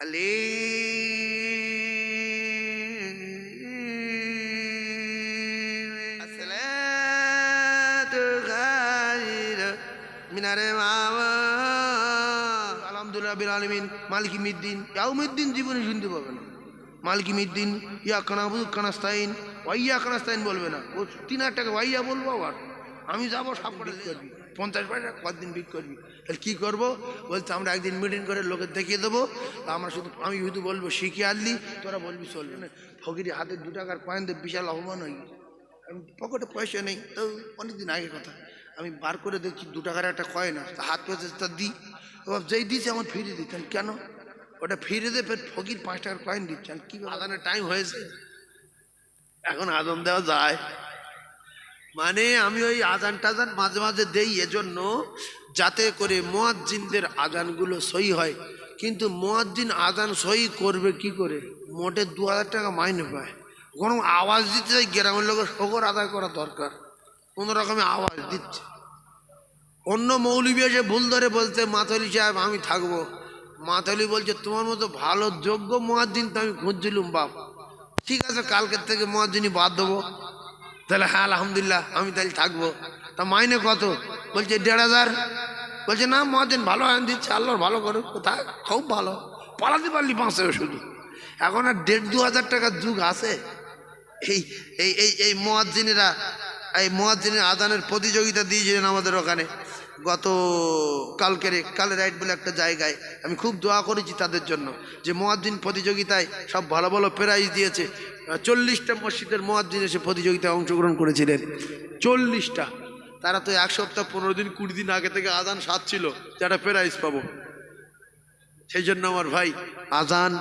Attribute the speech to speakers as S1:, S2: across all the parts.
S1: আলে আসসালাতু খায়রু মিনারে মাওয়া। আলহামদুলিল্লাহ বিল আলামিন মালিক মিদ্দিন। ইয়াউমিদ্দিন জীবনে শুনতে পাবে না। মালিক মিদ্দিন ইয়া কানাবুদ কানাস্তাইন ওয়াইয়া কানাস্তাইন বলবে না। ও তিন হাজার টাকা ওয়াইয়া বলব আবার। আমি যাব করবি। পঞ্চাশ পয়সা কতদিন বিক করবি। কী করব? বলছে, আমরা একদিন মিটিং করে লোকে দেখিয়ে দেবো। আমরা শুধু, আমি শুধু বলব, শিখে আনলি, তোরা বলবি চলবে না। ফকিরি হাতে দু টাকার কয়েন দিয়ে বিশাল অপমান হয়ে আমি পকেটে পয়সা নেই, তো অনেকদিন আগে কথা। আমি বার করে দেখছি দু টাকার একটা কয়েন আছে হাত তা দিই এবার যেই দিয়েছে আমার ফিরিয়ে দিতেন কেন? ওটা ফিরে দিয়ে ফের ফকির পাঁচ টাকার কয়েন দিচ্ছেন কী আদানের টাইম হয়েছে। এখন আদম দেওয়া যায়। মানে আমি ওই আজান টাজান মাঝে মাঝে দেই, এজন্য যাতে করে মোয়াজ্জিনদের আজানগুলো সই হয়। কিন্তু মোয়াজ্জিন আজান সই করবে কি করে? মোটে দু হাজার টাকা মাইনে পায়। কোনো আওয়াজ দিতে চাই, গ্রামের লোকের শকর আদায় করা দরকার। কোনো রকমে আওয়াজ দিচ্ছে। অন্য মৌলবী এসে ভুল ধরে বলতে মাথলি সাহেব, আমি থাকব। মাথলি বলছে, তোমার মতো ভালো, যোগ্য মোয়াজ্জিন তো আমি খুঁজছিলুম, বাপ। ঠিক আছে, কালকের থেকে মোয়াজ্জিনই বাদ দেবো। তাহলে হ্যাঁ আলহামদুলিল্লাহ, আমি তাহলে থাকব। তা মাইনে কত? বলছে, দেড় হাজার। বলছে, না মহাজন ভালো আইন দিচ্ছে, আল্লাহর ভালো করে কোথায়? খুব ভালো। পালাতে পারলি পাঁচশো শুধু। এখন আর দেড় দু হাজার টাকার যুগ আছে। এই এই এই এই মহাজিনেরা এই মহাজিনের আদানের প্রতিযোগিতা দিয়েছিলেন আমাদের ওখানে। গত কালকের কাল রাইট বলে একটা জায়গায় আমি খুব দোয়া করেছি তাদের জন্য যে মহাজিন প্রতিযোগিতায় সব ভালো ভালো প্রাইজ দিয়েছে। চল্লিশটা মসজিদের মহাজিন এসে প্রতিযোগিতায় অংশগ্রহণ করেছিলেন। চল্লিশটা। তারা তো এক সপ্তাহ পনেরো দিন, কুড়ি দিন আগে থেকে আদান সাজছিল যে একটা প্রাইজ পাবো। সেই জন্য আমার ভাই আজান,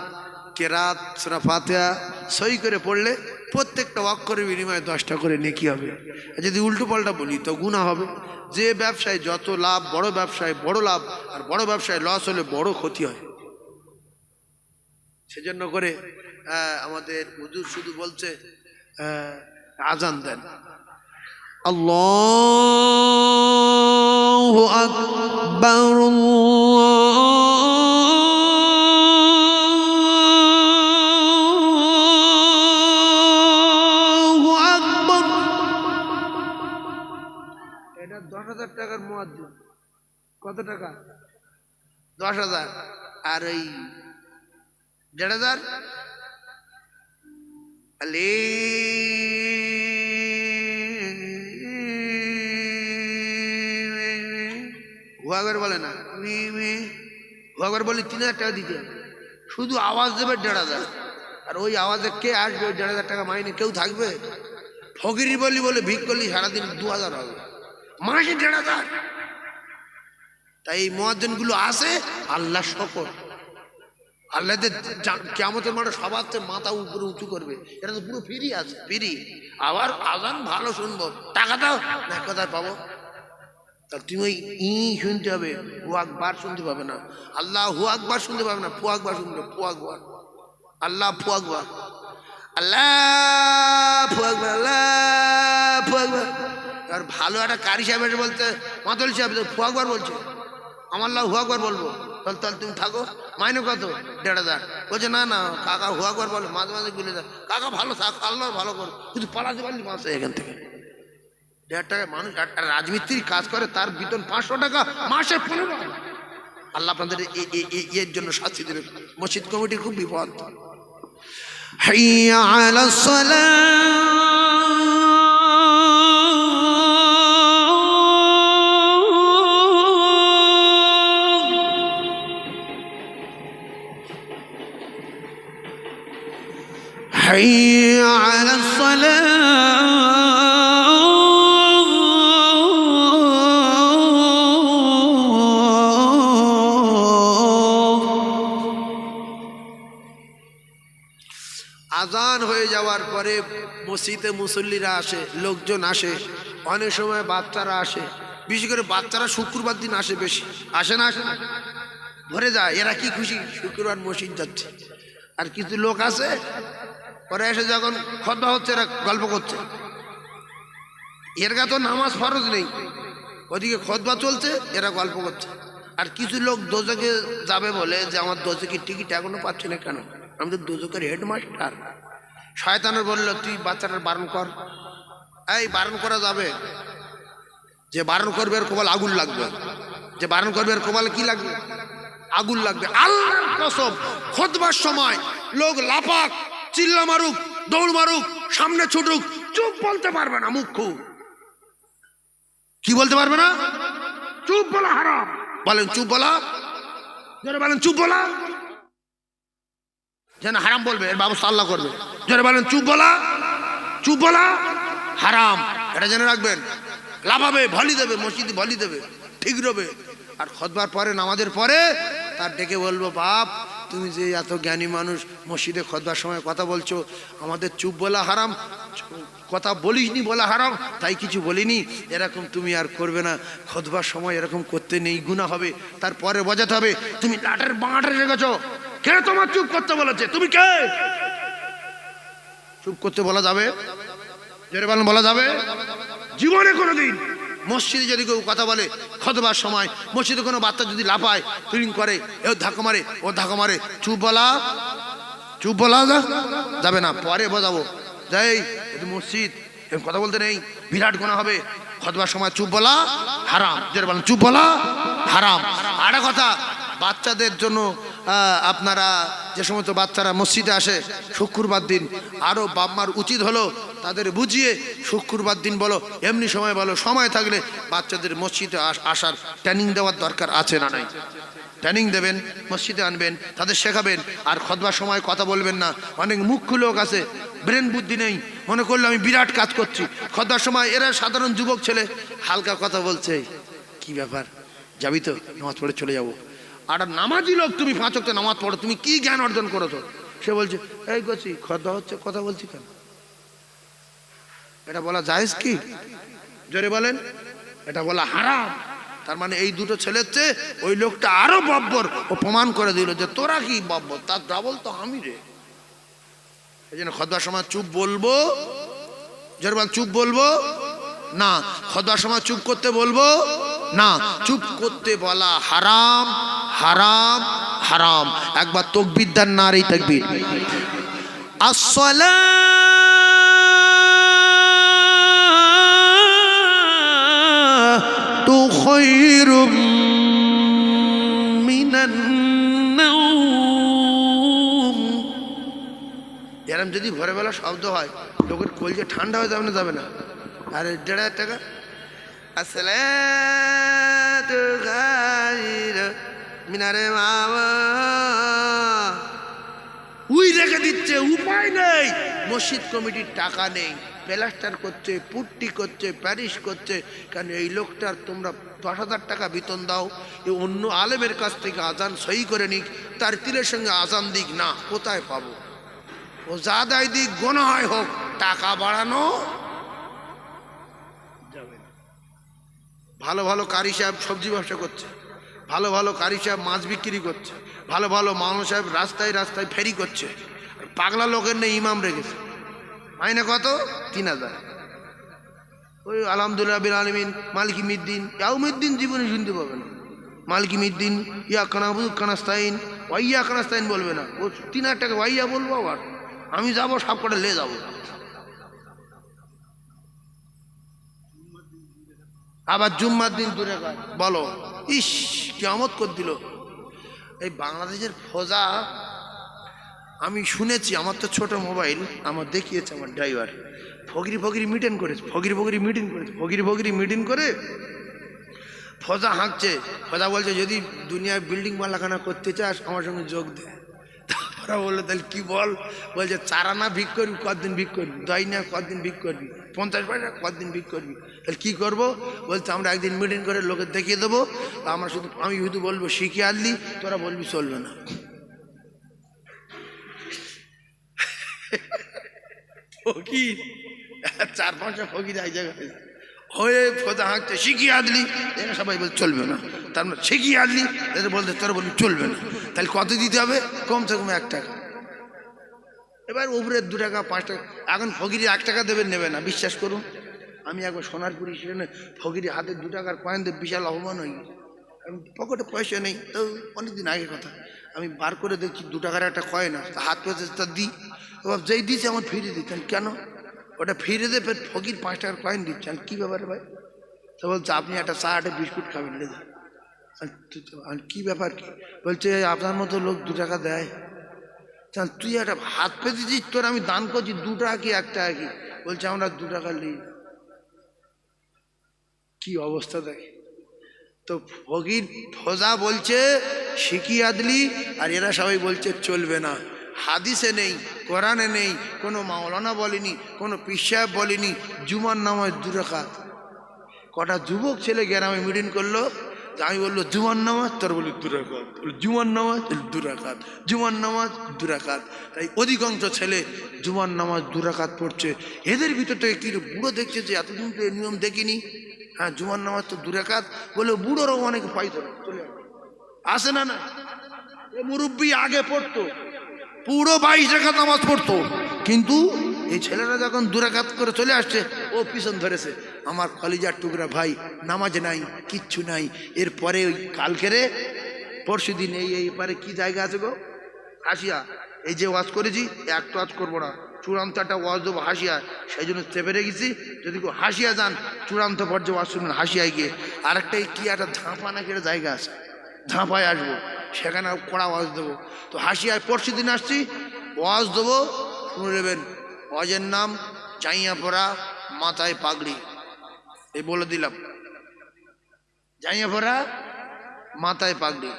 S1: কেরাত, সুরা ফাতেহা সই করে পড়লে প্রত্যেকটা অক্ষরে বিনিময়ে দশটা করে নেকি হবে। আর যদি উল্টোপাল্টা বলি, তো গুণা হবে। যে ব্যবসায় যত লাভ, বড় ব্যবসায় বড় লাভ, আর বড় ব্যবসায় লস হলে বড় ক্ষতি হয়। সেজন্য করে আমাদের হুজুর শুধু বলছে আজান দেন। আল্লাহ আকবর টাকার মোয়াজ্জিন। কত টাকা? দশ হাজার। আর ওই দেড় হাজার? বলে না। হুয়াগর বলে তিন হাজার টাকা দিতে শুধু আওয়াজ দেবে দেড় হাজার। আর ওই আওয়াজে কে আসবে? ওই দেড় হাজার টাকা মাইনে কেউ থাকবে? ফকিরি বলি বলে ভিক করলি সারাদিন দু হাজার হবে। মাসে দেড় হাজার। তাই এই মহাজনগুলো আসে, আল্লাহ শকর। আল্লাহদের কেমতের মাঠে সবার মাথা উপরে উঁচু করবে। এটা তো পুরো ফ্রি আছে ফ্রি। আবার আজান ভালো শুনব। টাকা দাও, না কোথায় পাবো। তা তুমি ওই ই শুনতে হবে হু আকবার শুনতে পাবে না। আল্লাহ হু আকবার শুনতে পাবে না, ফু আকবার শুনবে, ফু আকবার। আল্লাহ ফু আকবার। আল্লাহ ফু আকবার, আল্লাহ ফু কালো একটা কারি সাহেব বলতে মাতল সাহেব ফুয়াকবার বলছে। আমার লাভ হুয়াকবার বলব। তাহলে তাহলে তুমি থাকো। মাইনে কত? দেড় হাজার। বলছে, না না, কাকা হুয়াকবার বলো, মাঝে মাঝে গুলে দেয়। কাকা ভালো থাক, আল্লাহ ভালো করো কিন্তু পালাতে পারলি মাস এখান থেকে। দেড় টাকা মানুষ, একটা রাজমিস্ত্রি কাজ করে, তার বেতন পাঁচশো টাকা, মাসে পনেরো আল্লাহ আপনাদের এর জন্য শাস্তি দেবে। মসজিদ কমিটি খুব বিপদ।
S2: হাইয়া আলা সালাম। حي على الصلاة
S1: আজান হয়ে যাওয়ার পরে মসজিদে মুসল্লিরা আসে লোকজন আসে অনেক সময় বাচ্চারা আসে বিশেষ করে বাচ্চারা শুক্রবার দিন আসে বেশি আসে না আসে না ভরে যায় এরা কি খুশি শুক্রবার মসজিদ যাচ্ছে আর কিছু লোক আছে পরে এসে যখন খদ্া হচ্ছে, এরা গল্প করছে। এর গা তো নামাজ ফরজ নেই। ওদিকে খতবা চলছে, এরা গল্প করছে। আর কিছু লোক দোজকে যাবে বলে যে, আমার দোজকের টিকিট এখনও পাচ্ছি না কেন? আমি তো দোজকের হেডমাস্টার। শয়তানের বলল, তুই বাচ্চাটার বারণ কর। এই, বারণ করা যাবে? যে বারণ করবে এর কোবাল আগুন লাগবে। যে বারণ করবে এর কোবাল কি লাগবে? আগুন লাগবে। আল্লাহর কসম খোদবার সময় লোক লাপাক চিল্লা মারুক, দৌড় মারুক, সামনে ছুটুক, চুপ বলতে পারবে না মুখ কি বলতে পারবে না? চুপ বলা হারাম। বলেন চুপ বলা? জোরে বলেন চুপ বলা? যেন হারাম বলবে, এর ব্যবস্থা আল্লাহ করবে। জোরে বলেন চুপ বলা? চুপ বলা? হারাম। এটা জেনে রাখবেন। লাভাবে ভলি দেবে, মসজিদে ভলি দেবে ঠিক রবে আর খতবার পরে, নামাজের পরে তার ডেকে বলব, বাপ তুমি যে এত জ্ঞানী মানুষ, মসজিদে খতবার সময় কথা বলছো, আমাদের চুপ বলা হারাম, কথা বলিসনি বলা হারাম, তাই কিছু বলিনি, এরকম তুমি আর করবে না খতবার সময় এরকম করতে নেই গুণা হবে, তারপরে বোঝাতে হবে, তুমি লাটের বাঁটে রেখেছো কে তোমার চুপ করতে বলেছে, তুমি কে? চুপ করতে বলা যাবে? জোরে বলা যাবে? জীবনে কোনোদিন। মসজিদে যদি কেউ কথা বলে, খতবার সময়, মসজিদে কোনো বাচ্চা যদি লাফায় তুলিং করে ও ধাক্কা মারে, ও ধাক্কা মারে, চুপ বলা চুপ বলা যাবে না, পরে বোঝাবো। যাই মসজিদ কথা বলতে নেই, বিরাট গোনা হবে, খতবার সময় চুপ বলা হারাম যেটা বলেন, চুপ বলা হারাম। আর কথা, বাচ্চাদের জন্য আপনারা যে সমস্ত বাচ্চারা মসজিদে আসে, শুক্রবার দিন আরও বাম্মার উচিত হলো তাদের বুঝিয়ে শুক্রবার দিন বলো, এমনি সময় বলো, সময় থাকলে বাচ্চাদের মসজিদে আস- আসার ট্রেনিং দেওয়ার দরকার আছে না নাই? ট্রেনিং দেবেন, মসজিদে আনবেন, তাদের শেখাবেন, আর খদবার সময় কথা বলবেন না। অনেক মুখ্য লোক আছে, ব্রেন বুদ্ধি নেই, মনে করল আমি বিরাট কাজ করছি। খতবার সময় এরা সাধারণ যুবক ছেলে, হালকা কথা বলছে, কি ব্যাপার? যাবি তো? নামাজ পড়ে চলে যাব। আর নামাজি লোক তুমি পাঁচ ওয়াক্ত নামাজ পড়ো, তুমি কি জ্ঞান অর্জন করেছ? সে বলছে, এই করছি খতবা হচ্ছে, কথা বলছি কেন? এটা বলা জায়েজ কি? জোরে বলেন। এটা বলা হারাম। তার মানে এই দুটো ছেলের চেয়ে ওই লোকটা আরও বব্বর। ও প্রমাণ করে দিল যে তোরা কি বব্বর? তার ডাবল তো আমি রে। এই জন্য খদবার সময় চুপ বলব। জোরে বল চুপ বলব? না খদবার সময় চুপ করতে বলব। না চুপ করতে বলা হারাম হারাম হারাম একবার তকবিদ্যার নারী তকবির
S2: الصلاة خير من النوم
S1: এরম যদি ভোরবেলা শব্দ হয় লোকের কলজে ঠান্ডা হয়ে যাবে না যাবে না আর দেড় হাজার টাকা আসসালাতু খায়রু মিনারে মামা উই রেখে দিচ্ছে উপায় নেই মসজিদ কমিটির টাকা নেই প্লাস্টার করছে পুট্টি করছে প্যারিস করছে কারণ এই লোকটার তোমরা দশ হাজার টাকা বেতন দাও এ অন্য আলেমের কাছ থেকে আজান সই করে নিক তার তীরের সঙ্গে আজান দিক না কোথায় পাবো ও যা দায় দিক গোনা হয় হোক টাকা বাড়ানো যাবে না ভালো ভালো কারি সাহেব সবজি ব্যবসা করছে। ভালো ভালো কারি সাহেব মাছ বিক্রি করছে। ভালো ভালো মানুষ সাহেব রাস্তায় রাস্তায় ফেরি করছে। পাগলা লোকের নেই ইমাম রেখেছে মাইনে কত? তিন হাজার। ওই আলহামদুলিল্লাহ বিল আলমিন, মালিকি মিদ্দিন ইয়াউমিদ্দিন জীবনে শুনতে পাবে না। মালিকি মিদ্দিন, ইয়া কানাবুদ কানাস্তাইন ওয়াইয়া কানাস্তাইন বলবে না। ও তিন হাজার টাকা ওয়াইয়া বলব আবার। আমি যাব সব কটা লে যাব। আবার জুম্মার দিন দূরে কয়, বলো, ইস কেমত করে দিল। এই বাংলাদেশের ফোজা, আমি শুনেছি, আমার তো ছোট মোবাইল, আমার দেখিয়েছে আমার ড্রাইভার। ফগিরি ফগিরি মিটিং করেছে ফগিরি ফগিরি মিটিং করেছে ফগিরি ফগিরি মিটিং করে ফজা হাঁকছে। ফজা বলছে, যদি দুনিয়ায় বিল্ডিং মালাখানা করতে চাস, আমার সঙ্গে যোগ দে। তারপরে বলল তাহলে কি বল? বলছে, চারা না ভিক করবি কদিন ভিক করবি? দই না কদিন ভিক করবি? পঞ্চাশ পয়সা কদিন ভিক করবি? তাহলে কী করব? বলছে, আমরা একদিন মিটিং করে লোকে দেখিয়ে দেবো। আমরা শুধু, আমি শুধু বলব, শিখে আনলি, তোরা বলবি চলবে না। ফকির, চার পাঁচটা ফকির এক জায়গায় হয়ে ফোদা হাঁকতে শিখিয়ে আদলি। এরা সবাই বলতে চলবে না। তার মানে শিখিয়ে আদলি। এদের বলতে তোরা বলবি চলবে না। তাহলে কত দিতে হবে? কমসে কম এক টাকা। এবার উপরে দু টাকা, পাঁচ টাকা। এখন ফকিরি এক টাকা দেবেন, নেবে না। বিশ্বাস করুন। আমি একবার সোনারপুরি সেখানে ফকিরি হাতে দু টাকার কয়েন দেব বিশাল অপমান গেছে আমি পকেটে পয়সা নেই। তো অনেকদিন আগের কথা। আমি বার করে দেখছি, দু টাকার একটা কয় না হাত পেতে তা দিই। এবার যেই দিয়েছে আমার ফিরে দিচ্ছেন কেন? ওটা ফিরে দে, ফের ফকির পাঁচ টাকার কয়েন দিচ্ছে। দিচ্ছেন কী ব্যাপারে ভাই? তো বলছে, আপনি একটা চা একটা বিস্কুট খাবেন আর কি ব্যাপার কি? বলছে, আপনার মতো লোক দু টাকা দেয়। তুই একটা হাত পেতে দিস তোর আমি দান করছি দু টাকা কি, এক টাকা কি? বলছে, আমরা দু টাকা নিই। কি অবস্থা দেখে। তো ফকির ফোজা বলছে শিখি আদলি। আর এরা সবাই বলছে, চলবে না। হাদিসে নেই। কোরআনে নেই, কোনো মাওলানা বলেনি, কোনো পিসাব বলেনি, জুমার নামাজ দুরাকাত কটা যুবক ছেলে গ্রামে মিটিং করল আমি বলল, জুমার নামাজ? তোর বলি দুরাকাত জুমার নামাজ? দুরাকাত জুমার নামাজ? দুরাকাত তাই অধিকাংশ ছেলে জুমার নামাজ দুরাকাত পড়ছে। এদের ভিতর থেকে কি বুড়ো দেখছে যে এতদিন তো নিয়ম দেখিনি? হ্যাঁ জুমার নামাজ তো দুরাকাত বলে বুড়োরাও অনেক পাইতো না, চলে আসে। না না। মুরব্বী আগে পড়তো। পুরো বাইশ রেখাত নামাজ পড়তো। কিন্তু এই ছেলেরা যখন দুরাকাত করে চলে আসছে, ও পিছন ধরেছে। আমার কলিজার টুকরা ভাই, নামাজ নাই, কিচ্ছু নাই। এরপরে ওই কালকেরে পরশু দিন এই এই পারে কি জায়গা আছে গো? হাসিয়া, এই যে ওয়াজ করেছি একটা ওয়াজ করব না। চূড়ান্ত একটা ওয়াজ দেবো হাসিয়া। সেই জন্য চেপে রেখেছি। যদি কেউ হাসিয়া যান, চূড়ান্ত পর্যায়ে ওয়াজ শুনবেন হাসিয়ায় গিয়ে। আরেকটা কি একটা ঝাঁপা নাকি একটা জায়গা আছে। ঝাঁপায় আসব, সেখানে কড়া ওয়াজ দেবো। তো হাসিয়ায় পরশু দিন আসছি, ওয়াজ দেবো, শুনে নেবেন, ওয়াজের নাম চাইয়া পড়া মাথায় পাগড়ি। এই বলে দিলাম। জাইয়া পড়া মাথায় পাগড়ি।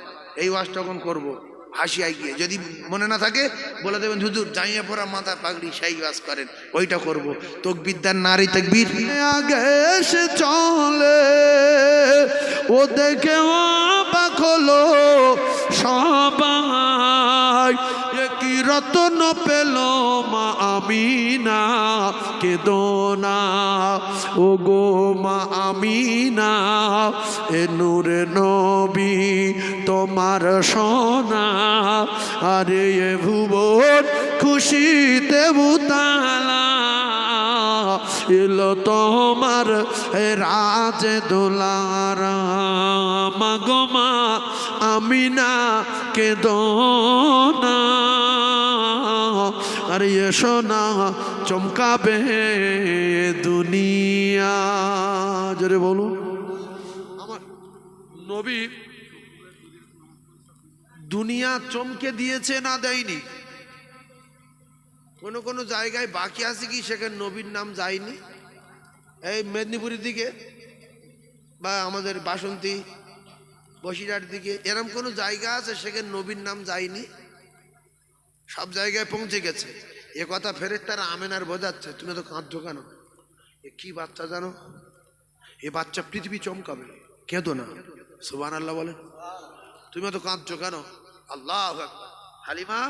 S1: এই ওয়াজ তখন করব হাসিয়ায় গিয়ে যদি মনে না থাকে, বলে দেবেন, হুজুর, জাইয়া পড়া মাথায় পাগড়ি, সেই ওয়াজ করেন, ওইটা করব। তকবিদ্যার নারী তকবির।
S2: আগে চলে ও দেখে হলো সবাই কি রতন পেল, মা আমিনা কেদোনা ও গো মা আমিনা, এ নূরে নবী তোমার সোনা। আরে এ ভুবন খুশিতে বুতালা। এলো তোমার রাজ দোলারা। মাগমা আমিনা কে দোনা আর এসো না, চমকাবে দুনিয়া। জোরে বলুন আমার নবী দুনিয়া চমকে দিয়েছে না দেয়নি?
S1: কোনো কোনো জায়গায় বাকি আছে কি? সেখানে নবীর নাম যায়নি। এই মেদিনীপুরের দিকে বা আমাদের বাসন্তী বসিরহাট দিকে এরম কোনো জায়গা আছে? সেখানে নবীর নাম যায়নি। সব জায়গায় পৌঁছে গেছে। এ কথা ফেরের তারা আমেনার বোঝাচ্ছে। তুমি তো কাঁদছো কেন? এ কি বাচ্চা জানো? এ বাচ্চা পৃথিবী চমকাবে। কেঁদো না। সুবান আল্লাহ বলেন। তুমি তো কাঁদছো কেন? আল্লাহ। হালিমা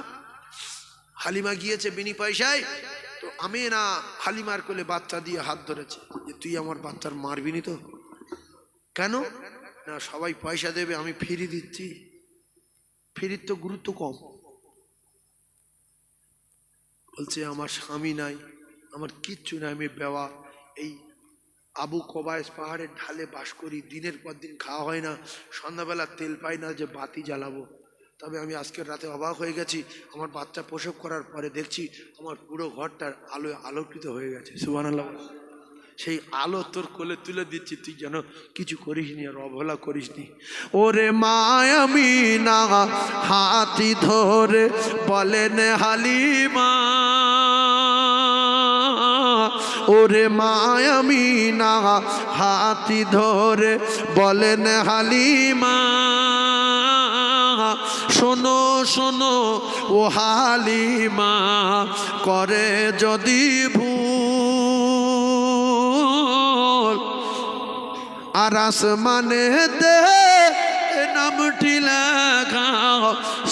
S1: হালিমা গিয়েছে বিনি পয়সায়, তো আমি না হালিমার কোলে বাচ্চা দিয়ে হাত ধরেছে। যে তুই আমার বাচ্চার মারবি নি তো? কেন? না, সবাই পয়সা দেবে, আমি ফিরি দিচ্ছি। ফিরির তো গুরুত্ব কম। বলছে, আমার স্বামী নাই, আমার কিচ্ছু নাই, আমি বেওয়া। এই আবু কবায়স পাহাড়ের ঢালে বাস করি, দিনের পর দিন খাওয়া হয় না, সন্ধ্যাবেলা তেল পাই না যে বাতি জ্বালাবো। তবে আমি আজকের রাতে অবাক হয়ে গেছি। আমার বাচ্চা প্রসব করার পরে দেখছি আমার পুরো ঘরটার আলো আলোকিত হয়ে গেছে। সুবান সেই আলো তোর কোলে তুলে দিচ্ছি তুই যেন কিছু করিসনি আর অবহেলা করিসনি
S2: ওরে মায়ামি না হাতি ধরে বলেন হালিমা। ওরে মায়ামি না হাতি ধরে বলেন হালিমা। শোনো শোনো, ও হালিমা, করে যদি ভুল। আর আসমানেতে নামটি লেখা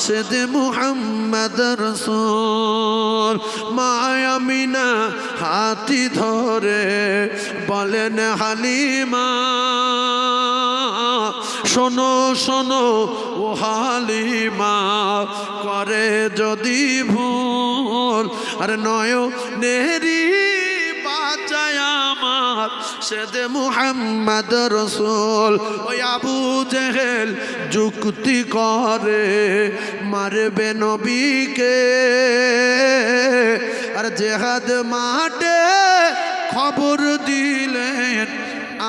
S2: সেদে মুহাম্মদ রসুল। মায়ামিনা হাতি ধরে বলেন, হালিমা শোনো শোনো, ও হালিমা, করে যদি ভুল, আর নয় নেহরি বাঁচায় আমার সে যে মুহাম্মদ রসুল, ওই আবু জেহেল যুক্তি করে, মারবে নবীকে। আর জেহাদ মাঠে খবর দিলেন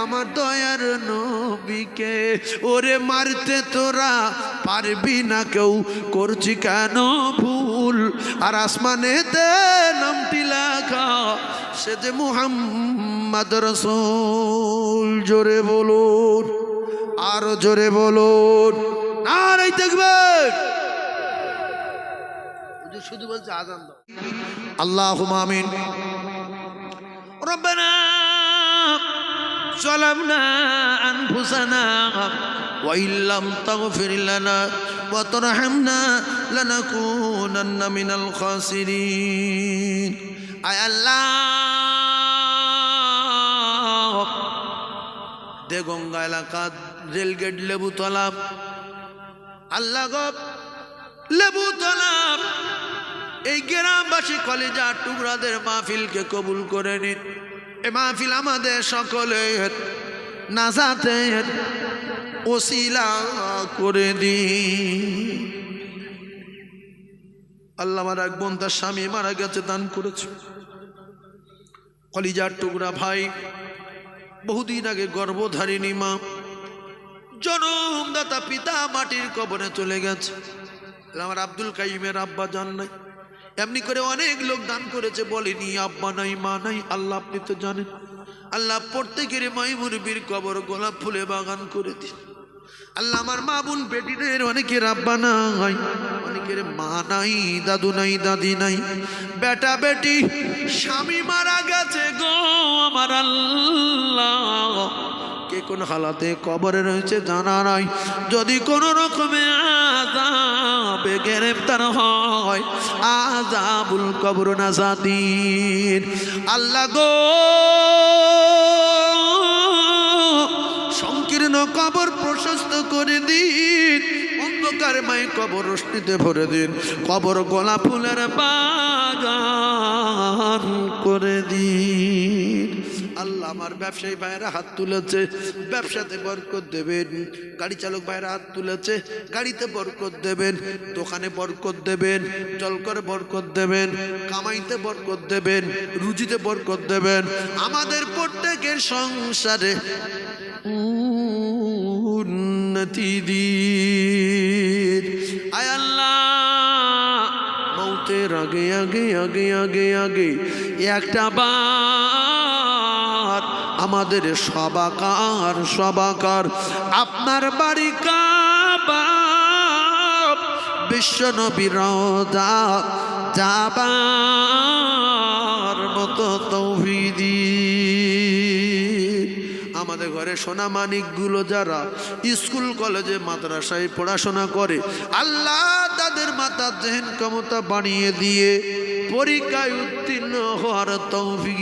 S2: আমার দয়ার নবীকে ওরে মারতে তোরা পারবি না কেউ করছি কেন ভুল আর আসমানেতে নামটি লেখা সে যে মুহাম্মদ রসুল জোরে বলুন আরো জোরে বলুন আর এই দেখবেন
S1: হুজুর শুধু বলছে আজান দাও
S2: আল্লাহ আমিন ربنا ظلمنا أنفسنا وإن لم تغفر لنا وترحمنا لنكونن من الخاسرين أي الله দেগঙ্গা এলাকা রেলগেট লেবু তলাব আল্লাহ গপ লেবু তলাব এই গ্রামবাসী কলেজা টুকরাদের মাহফিলকে কবুল করে নিন এ মাহফিল আমাদের সকলের নাজাতের ওসিলা করে দিন। আল্লাহ আমার এক বোন তার স্বামী মারা গেছে, দান করেছে। কলিজার টুকরা ভাই, বহুদিন আগে গর্ভধারিণী মা, জনমদাতা পিতা মাটির কবরে চলে গেছে। আমার আব্দুল কাইমের আব্বা জান নাই। এমনি করে অনেক লোক দান করেছে, বলেনি, আব্বা নাই, মা নাই, আল্লাহ আপনি তো জানেন। আল্লাহ প্রত্যেকের মাই মুরবির কবর গোলাপ ফুলে বাগান করে দিন আল্লাহ আমার মা বোন বেটিদের অনেকের আব্বা নাই, অনেকের মা নাই, দাদু নাই, দাদি নাই। বেটা বেটি, স্বামী মারা গেছে গো আমার আল্লাহ। কে কোন হালাতে কবরে রয়েছে জানা নাই। যদি কোনো রকমে আজাবে গ্রেফতার হয় আজাবুল কবর নাজাদিন আল্লাহ গো, সংকীর্ণ কবর প্রশস্ত করে দিন অন্ধকার মায় কবর রশ্মিতে ভরে দিন, কবর গোলা ফুলের বাগান করে দিন। আমার ব্যবসায়ী ভাইয়েরা হাত তুলেছে, ব্যবসাতে বরকত দেবেন, গাড়ি চালক ভাইয়েরা হাত তুলেছে, গাড়িতে বরকত দেবেন, দোকানে বরকত দেবেন জল করে বরকত দেবেন, কামাইতে বরকত দেবেন, রুজিতে বরকত দেবেন, আমাদের প্রত্যেকের সংসারে উন্নতি দিন। আয় আল্লাহ, মৌতের আগে আগে আগে আগে আগে একটা বার আমাদের সবাকার সবাকার। আপনার বাড়ি কাবা, বিশ্ব নবীর যাবার মতো তৌহিদি। আমাদের ঘরে সোনা মানিকগুলো যারা স্কুল, কলেজে, মাদ্রাসায় পড়াশোনা করে, আল্লাহ তাদের মাতার জেহেন ক্ষমতা বানিয়ে দিয়ে পরীক্ষায় উত্তীর্ণ হওয়ার তৌফিক